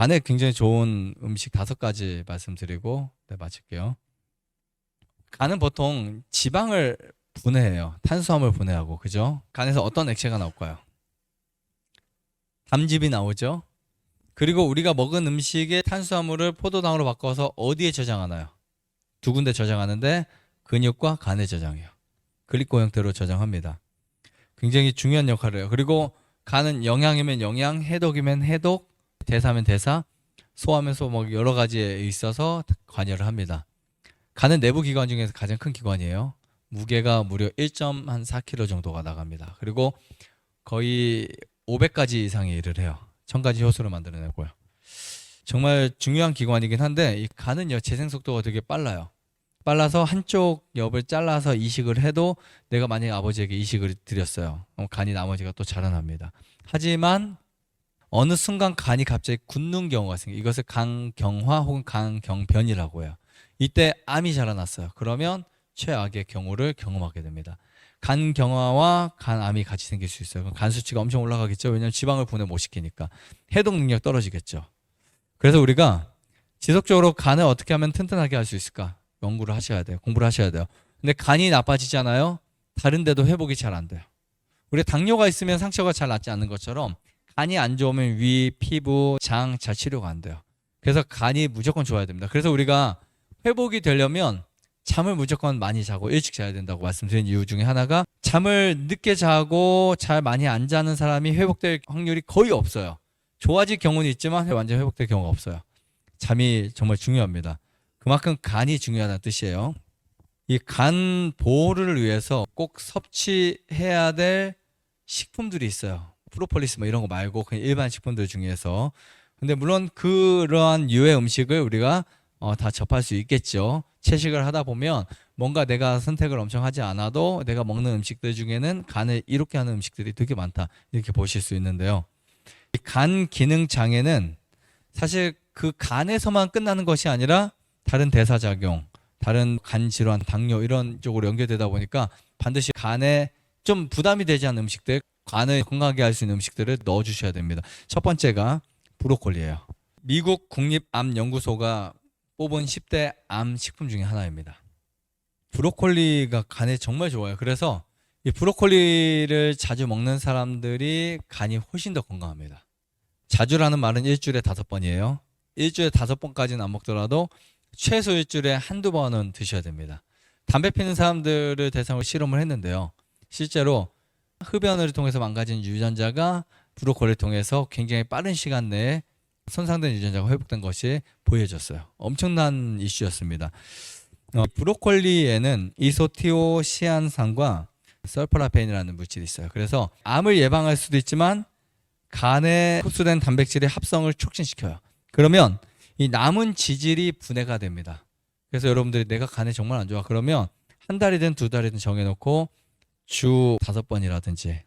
간에 굉장히 좋은 음식 다섯 가지 말씀드리고 네, 마칠게요. 간은 보통 지방을 분해해요. 탄수화물 분해하고 그죠? 간에서 어떤 액체가 나올까요? 담즙이 나오죠. 그리고 우리가 먹은 음식의 탄수화물을 포도당으로 바꿔서 어디에 저장하나요? 두 군데 저장하는데 근육과 간에 저장해요. 글리코 형태로 저장합니다. 굉장히 중요한 역할을 해요. 그리고 간은 영양이면 영양, 해독이면 해독, 대사면 대사, 소화면 소, 뭐 여러 가지에 있어서 관여를 합니다. 간은 내부 기관 중에서 가장 큰 기관이에요. 무게가 무려 1.4kg 정도가 나갑니다. 그리고 거의 500가지 이상의 일을 해요. 1000가지 효소를 만들어내고요. 정말 중요한 기관이긴 한데 이 간은 요 재생 속도가 되게 빨라요. 빨라서 한쪽 엽을 잘라서 이식을 해도 내가 만약에 아버지에게 이식을 드렸어요. 그럼 간이 나머지가 또 자라납니다. 하지만 어느 순간 간이 갑자기 굳는 경우가 생겨. 이것을 간경화 혹은 간경변이라고 해요. 이때 암이 자라났어요. 그러면 최악의 경우를 경험하게 됩니다. 간 경화와 간암이 같이 생길 수 있어요. 간 수치가 엄청 올라가겠죠. 왜냐하면 지방을 분해 못 시키니까 해독 능력 떨어지겠죠. 그래서 우리가 지속적으로 간을 어떻게 하면 튼튼하게 할 수 있을까 연구를 하셔야 돼요. 공부를 하셔야 돼요. 근데 간이 나빠지잖아요. 다른 데도 회복이 잘 안 돼요. 우리 당뇨가 있으면 상처가 잘 낫지 않는 것처럼 간이 안 좋으면 위, 피부, 장잘 치료가 안 돼요. 그래서 간이 무조건 좋아야 됩니다. 그래서 우리가 회복이 되려면 잠을 무조건 많이 자고 일찍 자야 된다고 말씀드린 이유 중에 하나가 잠을 늦게 자고 잘 많이 안 자는 사람이 회복될 확률이 거의 없어요. 좋아질 경우는 있지만 완전 회복될 경우가 없어요. 잠이 정말 중요합니다. 그만큼 간이 중요하다는 뜻이에요. 이 간 보호를 위해서 꼭 섭취해야 될 식품들이 있어요. 프로폴리스 뭐 이런 거 말고 그냥 일반 식품들 중에서. 근데 물론 그러한 유해 음식을 우리가 어, 다 접할 수 있겠죠. 채식을 하다 보면 뭔가 내가 선택을 엄청 하지 않아도 내가 먹는 음식들 중에는 간을 이롭게 하는 음식들이 되게 많다. 이렇게 보실 수 있는데요. 이간 기능 장애는 사실 그 간에서만 끝나는 것이 아니라 다른 대사작용, 다른 간 질환, 당뇨 이런 쪽으로 연결되다 보니까 반드시 간에 좀 부담이 되지 않는 음식들, 간을 건강하게 할 수 있는 음식들을 넣어 주셔야 됩니다. 첫 번째가 브로콜리예요. 미국 국립암연구소가 뽑은 10대 암 식품 중에 하나입니다. 브로콜리가 간에 정말 좋아요. 그래서 이 브로콜리를 자주 먹는 사람들이 간이 훨씬 더 건강합니다. 자주라는 말은 일주일에 다섯 번이에요. 일주일에 다섯 번까지는 안 먹더라도 최소 일주일에 한두 번은 드셔야 됩니다. 담배 피는 사람들을 대상으로 실험을 했는데요. 실제로 흡연을 통해서 망가진 유전자가 브로콜리를 통해서 굉장히 빠른 시간 내에 손상된 유전자가 회복된 것이 보여졌어요. 엄청난 이슈였습니다. 어, 브로콜리에는 이소티오시안산과 설퍼라펜이라는 물질이 있어요. 그래서 암을 예방할 수도 있지만 간에 흡수된 단백질의 합성을 촉진시켜요. 그러면 이 남은 지질이 분해가 됩니다. 그래서 여러분들이 내가 간에 정말 안 좋아 그러면 한 달이든 두 달이든 정해놓고 주 다섯 번이라든지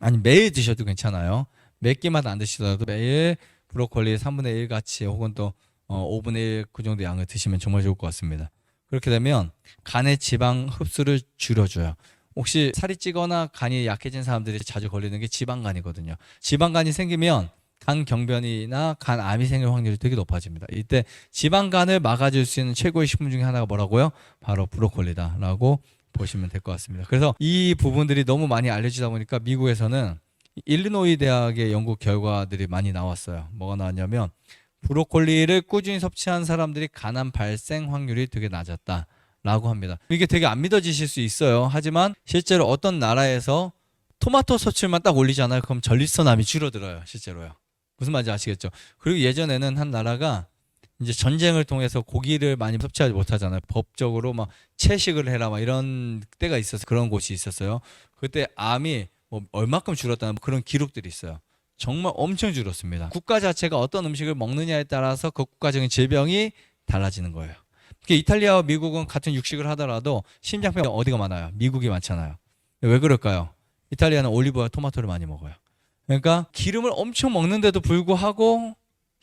아니 매일 드셔도 괜찮아요. 몇 끼마다 안 드시더라도 매일 브로콜리 3분의 1 같이 혹은 또 어, 5분의 1 그 정도 양을 드시면 정말 좋을 것 같습니다. 그렇게 되면 간의 지방 흡수를 줄여줘요. 혹시 살이 찌거나 간이 약해진 사람들이 자주 걸리는 게 지방간이거든요. 지방간이 생기면 간 경변이나 간 암이 생길 확률이 되게 높아집니다. 이때 지방간을 막아줄 수 있는 최고의 식품 중에 하나가 뭐라고요? 바로 브로콜리다라고 보시면 될 것 같습니다. 그래서 이 부분들이 너무 많이 알려지다 보니까 미국에서는 일리노이 대학의 연구 결과들이 많이 나왔어요. 뭐가 나왔냐면 브로콜리를 꾸준히 섭취한 사람들이 간암 발생 확률이 되게 낮았다. 라고 합니다. 이게 되게 안 믿어지실 수 있어요. 하지만 실제로 어떤 나라에서 토마토 섭취만 딱 올리잖아요. 그럼 전립선암이 줄어들어요. 실제로요. 무슨 말인지 아시겠죠? 그리고 예전에는 한 나라가 이제 전쟁을 통해서 고기를 많이 섭취하지 못하잖아요. 법적으로 막 채식을 해라 막 이런 때가 있어서 그런 곳이 있었어요. 그때 암이 뭐 얼마큼 줄었다는 그런 기록들이 있어요. 정말 엄청 줄었습니다. 국가 자체가 어떤 음식을 먹느냐에 따라서 그 국가적인 질병이 달라지는 거예요. 이탈리아와 미국은 같은 육식을 하더라도 심장병 어디가 많아요? 미국이 많잖아요. 왜 그럴까요? 이탈리아는 올리브와 토마토를 많이 먹어요. 그러니까 기름을 엄청 먹는데도 불구하고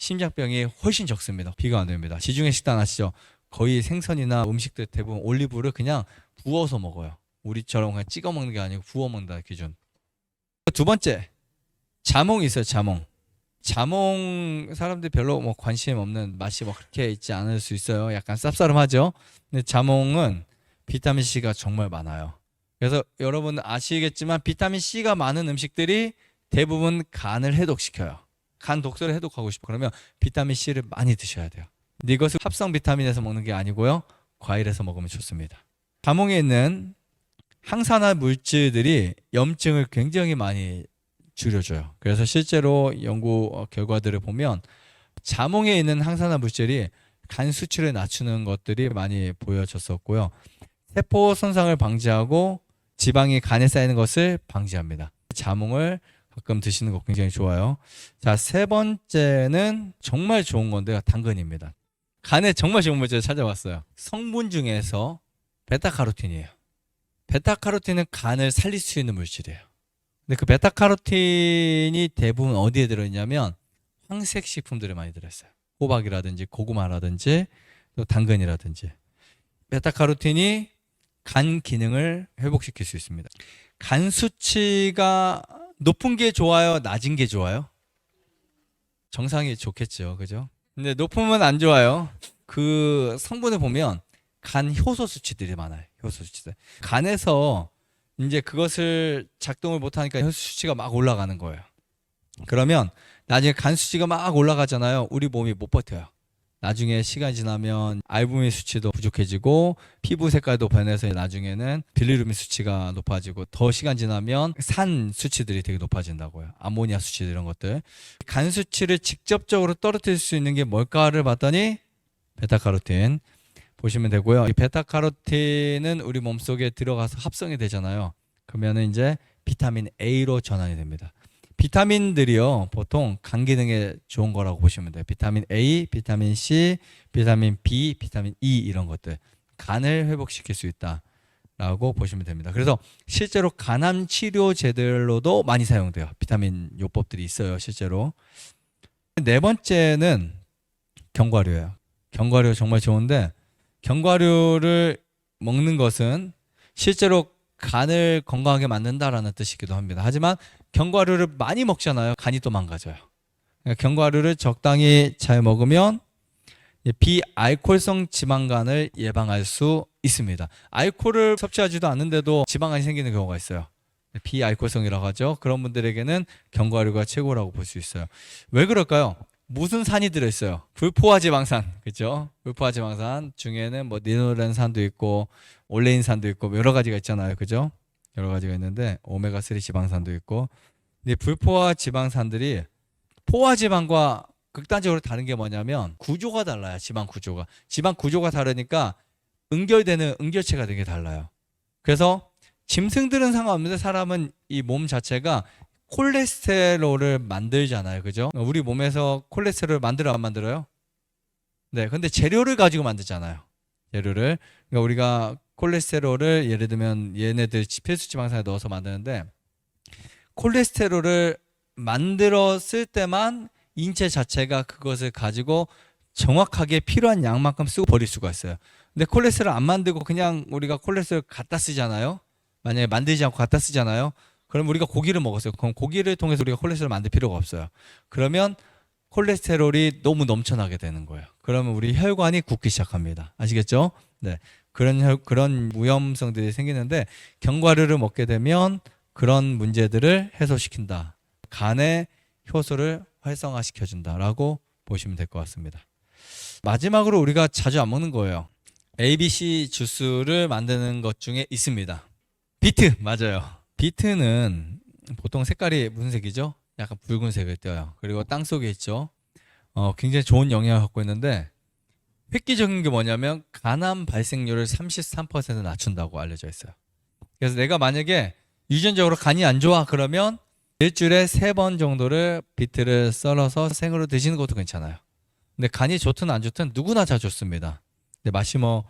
심장병이 훨씬 적습니다. 비가 안 됩니다. 지중해 식단 아시죠? 거의 생선이나 음식들 대부분 올리브를 그냥 부어서 먹어요. 우리처럼 그냥 찍어 먹는 게 아니고 부어 먹는다 기준. 두 번째 자몽이 있어요. 자몽. 자몽 사람들이 별로 뭐 관심 없는 맛이 뭐 그렇게 있지 않을 수 있어요. 약간 쌉싸름하죠. 근데 자몽은 비타민 C가 정말 많아요. 그래서 여러분 아시겠지만 비타민 C가 많은 음식들이 대부분 간을 해독시켜요. 간 독소를 해독하고 싶어 그러면 비타민 C를 많이 드셔야 돼요. 이것을 합성 비타민에서 먹는 게 아니고요. 과일에서 먹으면 좋습니다. 자몽에 있는 항산화 물질들이 염증을 굉장히 많이 줄여줘요. 그래서 실제로 연구 어, 결과들을 보면 자몽에 있는 항산화 물질이 간 수치를 낮추는 것들이 많이 보여졌었고요. 세포 손상을 방지하고 지방이 간에 쌓이는 것을 방지합니다. 자몽을 가끔 드시는 거 굉장히 좋아요. 자, 세 번째는 정말 좋은 건데요. 당근입니다. 간에 정말 좋은 물질을 찾아봤어요. 성분 중에서 베타카로틴이에요. 베타카로틴은 간을 살릴 수 있는 물질이에요. 근데 그 베타카로틴이 대부분 어디에 들어있냐면 황색 식품들에 많이 들어있어요. 호박이라든지 고구마라든지 또 당근이라든지 베타카로틴이 간 기능을 회복시킬 수 있습니다. 간 수치가 높은 게 좋아요, 낮은 게 좋아요? 정상이 좋겠죠, 그죠? 근데 높으면 안 좋아요. 그 성분을 보면 간 효소 수치들이 많아요. 효소 수치들. 간에서 이제 그것을 작동을 못 하니까 효소 수치가 막 올라가는 거예요. 그러면 나중에 간 수치가 막 올라가잖아요. 우리 몸이 못 버텨요. 나중에 시간이 지나면 알부민 수치도 부족해지고 피부 색깔도 변해서 나중에는 빌리루빈 수치가 높아지고 더 시간 지나면 산 수치들이 되게 높아진다고요. 암모니아 수치 이런 것들. 간 수치를 직접적으로 떨어뜨릴 수 있는 게 뭘까를 봤더니 베타카로틴 보시면 되고요. 이 베타카로틴은 우리 몸속에 들어가서 합성이 되잖아요. 그러면은 이제 비타민 A로 전환이 됩니다. 비타민들이요 보통 간 기능에 좋은 거라고 보시면 돼요. 비타민 A, 비타민 C, 비타민 B, 비타민 E 이런 것들 간을 회복시킬 수 있다라고 보시면 됩니다. 그래서 실제로 간암 치료제들로도 많이 사용돼요. 비타민 요법들이 있어요, 실제로. 네 번째는 견과류예요. 견과류 정말 좋은데 견과류를 먹는 것은 실제로 간을 건강하게 만든다라는 뜻이기도 합니다. 하지만 견과류를 많이 먹잖아요. 간이 또 망가져요. 그러니까 견과류를 적당히 잘 먹으면 비알코올성 지방간을 예방할 수 있습니다. 알코올을 섭취하지도 않는데도 지방간이 생기는 경우가 있어요. 비알코올성이라고 하죠. 그런 분들에게는 견과류가 최고라고 볼 수 있어요. 왜 그럴까요? 무슨 산이 들어있어요? 불포화 지방산, 그렇죠? 불포화 지방산 중에는 뭐 니노렌 산도 있고 올레인 산도 있고 뭐 여러 가지가 있잖아요, 그죠? 여러 가지가 있는데 오메가 3 지방산도 있고, 근데 불포화 지방산들이 포화 지방과 극단적으로 다른 게 뭐냐면 구조가 달라요, 지방 구조가. 지방 구조가 다르니까 응결되는 응결체가 되게 달라요. 그래서 짐승들은 상관없는데 사람은 이 몸 자체가 콜레스테롤을 만들잖아요. 그죠? 우리 몸에서 콜레스테롤을 만들어 안 만들어요? 네. 근데 재료를 가지고 만들잖아요. 재료를. 그러니까 우리가 콜레스테롤을 예를 들면 얘네들 필수 지방산에 넣어서 만드는데 콜레스테롤을 만들었을 때만 인체 자체가 그것을 가지고 정확하게 필요한 양만큼 쓰고 버릴 수가 있어요. 근데 콜레스테롤 안 만들고 그냥 우리가 콜레스테롤 갖다 쓰잖아요. 만약에 만들지 않고 갖다 쓰잖아요. 그럼 우리가 고기를 먹었어요. 그럼 고기를 통해서 우리가 콜레스테롤 만들 필요가 없어요. 그러면 콜레스테롤이 너무 넘쳐나게 되는 거예요. 그러면 우리 혈관이 굳기 시작합니다. 아시겠죠? 네. 그런 혈, 그런 무염성들이 생기는데 견과류를 먹게 되면 그런 문제들을 해소시킨다. 간의 효소를 활성화시켜 준다라고 보시면 될 것 같습니다. 마지막으로 우리가 자주 안 먹는 거예요. ABC 주스를 만드는 것 중에 있습니다. 비트 맞아요. 비트는 보통 색깔이 무슨 색이죠? 약간 붉은색을 띄어요. 그리고 땅 속에 있죠. 어, 굉장히 좋은 영향을 갖고 있는데 획기적인 게 뭐냐면 간암 발생률을 33% 낮춘다고 알려져 있어요. 그래서 내가 만약에 유전적으로 간이 안 좋아 그러면 일주일에 세 번 정도를 비트를 썰어서 생으로 드시는 것도 괜찮아요. 근데 간이 좋든 안 좋든 누구나 다 좋습니다. 근데 맛이 뭐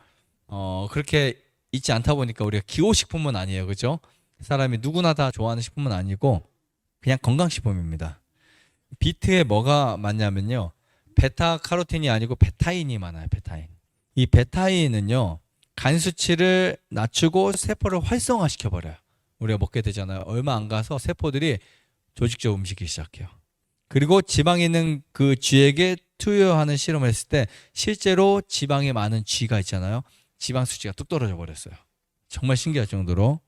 어, 그렇게 있지 않다 보니까 우리가 기호식품은 아니에요, 그죠? 사람이 누구나 다 좋아하는 식품은 아니고 그냥 건강식품입니다. 비트에 뭐가 많냐면요. 베타 카로틴이 아니고 베타인이 많아요. 베타인. 이 베타인은요. 간 수치를 낮추고 세포를 활성화시켜 버려요. 우리가 먹게 되잖아요. 얼마 안 가서 세포들이 조직적 움직이기 시작해요. 그리고 지방에 있는 그 쥐에게 투여하는 실험을 했을 때 실제로 지방에 많은 쥐가 있잖아요. 지방 수치가 뚝 떨어져 버렸어요. 정말 신기할 정도로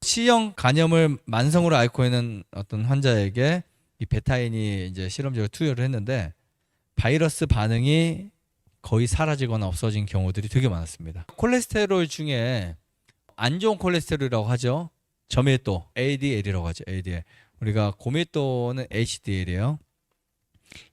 C형 간염을 만성으로 앓고 있는 어떤 환자에게 이 베타인이 이제 실험적으로 투여를 했는데 바이러스 반응이 거의 사라지거나 없어진 경우들이 되게 많았습니다. 콜레스테롤 중에 안 좋은 콜레스테롤이라고 하죠. 저밀도 ADL이라고 하죠. ADL. 우리가 고밀도는 HDL이에요.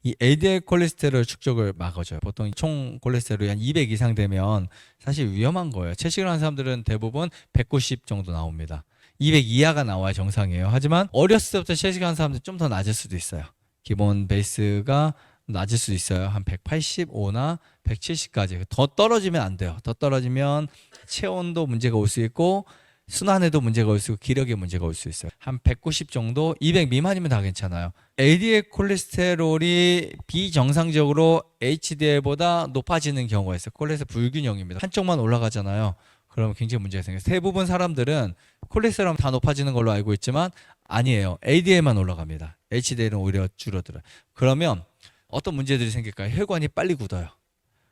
이 ADL 콜레스테롤 축적을 막아줘요. 보통 총 콜레스테롤이 한 200 이상 되면 사실 위험한 거예요. 채식을 하는 사람들은 대부분 190 정도 나옵니다. 200 이하가 나와야 정상이에요. 하지만 어렸을 때부터 채식하는 사람들 좀 더 낮을 수도 있어요. 기본 베이스가 낮을 수 있어요. 한 185나 170까지. 더 떨어지면 안 돼요. 더 떨어지면 체온도 문제가 올 수 있고 순환에도 문제가 올 수 있고 기력에 문제가 올 수 있어요. 한 190 정도, 200 미만이면 다 괜찮아요. LDL 콜레스테롤이 비정상적으로 HDL보다 높아지는 경우가 있어요. 콜레스테롤 불균형입니다. 한쪽만 올라가잖아요. 그러면 굉장히 문제가 생겨요. 대부분 사람들은 콜레스테롤 다 높아지는 걸로 알고 있지만 아니에요. ADL만 올라갑니다. HDL은 오히려 줄어들어요. 그러면 어떤 문제들이 생길까요? 혈관이 빨리 굳어요.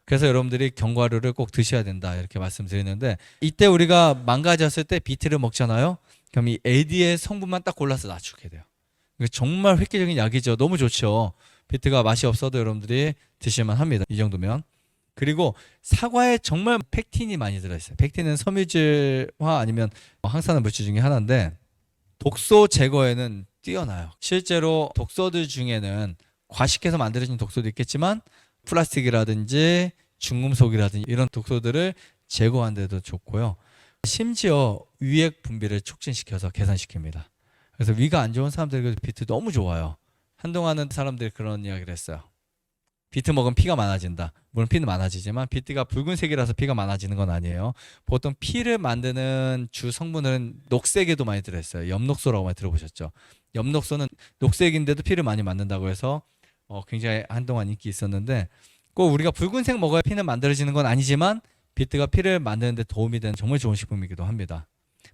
그래서 여러분들이 견과류를 꼭 드셔야 된다 이렇게 말씀드리는데 이때 우리가 망가졌을 때 비트를 먹잖아요. 그럼 이 AD의 성분만 딱 골라서 낮추게 돼요. 정말 획기적인 약이죠. 너무 좋죠. 비트가 맛이 없어도 여러분들이 드실만 합니다. 이 정도면. 그리고 사과에 정말 펙틴이 많이 들어있어요. 펙틴은 섬유질화 아니면 항산화 물질 중에 하나인데 독소 제거에는 뛰어나요. 실제로 독소들 중에는 과식해서 만들어진 독소도 있겠지만 플라스틱이라든지 중금속이라든지 이런 독소들을 제거하는 데도 좋고요. 심지어 위액 분비를 촉진시켜서 개선시킵니다. 그래서 위가 안 좋은 사람들에게 비트 너무 좋아요. 한동안은 사람들이 그런 이야기를 했어요. 비트 먹으면 피가 많아진다. 물론 피는 많아지지만 비트가 붉은색이라서 피가 많아지는 건 아니에요. 보통 피를 만드는 주 성분은 녹색에도 많이 들어있어요. 엽록소라고 많이 들어보셨죠? 엽록소는 녹색인데도 피를 많이 만든다고 해서 어, 굉장히 한동안 인기 있었는데 꼭 우리가 붉은색 먹어야 피는 만들어지는 건 아니지만 비트가 피를 만드는데 도움이 되는 정말 좋은 식품이기도 합니다.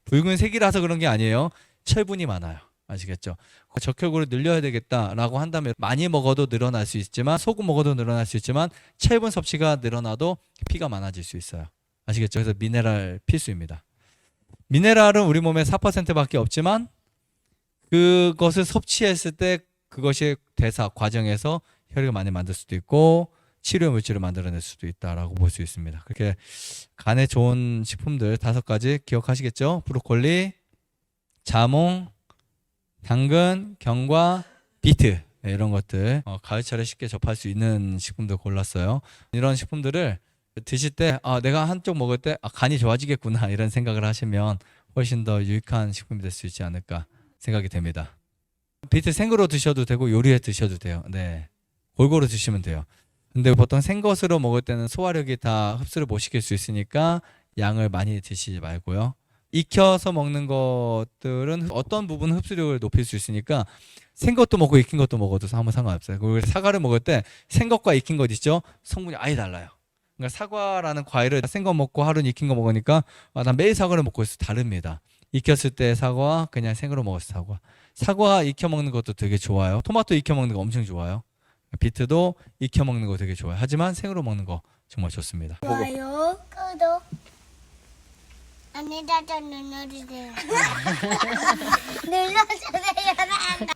붉은색이라서 그런 게 아니에요. 철분이 많아요. 아시겠죠? 적혈구를 늘려야 되겠다라고 한다면 많이 먹어도 늘어날 수 있지만 소금 먹어도 늘어날 수 있지만 철분 섭취가 늘어나도 피가 많아질 수 있어요. 아시겠죠? 그래서 미네랄 필수입니다. 미네랄은 우리 몸에 4%밖에 없지만 그것을 섭취했을 때 그것이 대사 과정에서 혈액을 많이 만들 수도 있고 치료 물질을 만들어낼 수도 있다라고 볼 수 있습니다. 그렇게 간에 좋은 식품들 다섯 가지 기억하시겠죠? 브로콜리, 자몽, 당근, 견과, 비트 네, 이런 것들 어, 가을철에 쉽게 접할 수 있는 식품들 골랐어요. 이런 식품들을 드실 때 아, 내가 한쪽 먹을 때 아, 간이 좋아지겠구나 이런 생각을 하시면 훨씬 더 유익한 식품이 될 수 있지 않을까 생각이 됩니다. 비트 생으로 드셔도 되고 요리해 드셔도 돼요. 네. 골고루 드시면 돼요. 근데 보통 생것으로 먹을 때는 소화력이 다 흡수를 못 시킬 수 있으니까 양을 많이 드시지 말고요. 익혀서 먹는 것들은 어떤 부분 흡수력을 높일 수 있으니까 생것도 먹고 익힌 것도 먹어도 아무 상관없어요. 그리고 사과를 먹을 때 생것과 익힌 것 있죠? 성분이 아예 달라요. 그러니까 사과라는 과일을 생거 먹고 하루는 익힌 거 먹으니까 아, 난 매일 사과를 먹고 있어 다릅니다. 익혔을 때 사과, 그냥 생으로 먹었을 때 사과. 사과 익혀 먹는 것도 되게 좋아요. 토마토 익혀 먹는 거 엄청 좋아요. 비트도 익혀 먹는 거 되게 좋아요. 하지만 생으로 먹는 거 정말 좋습니다. 좋아요, 구독. 언니도 눌러주세요. 눌러주세요.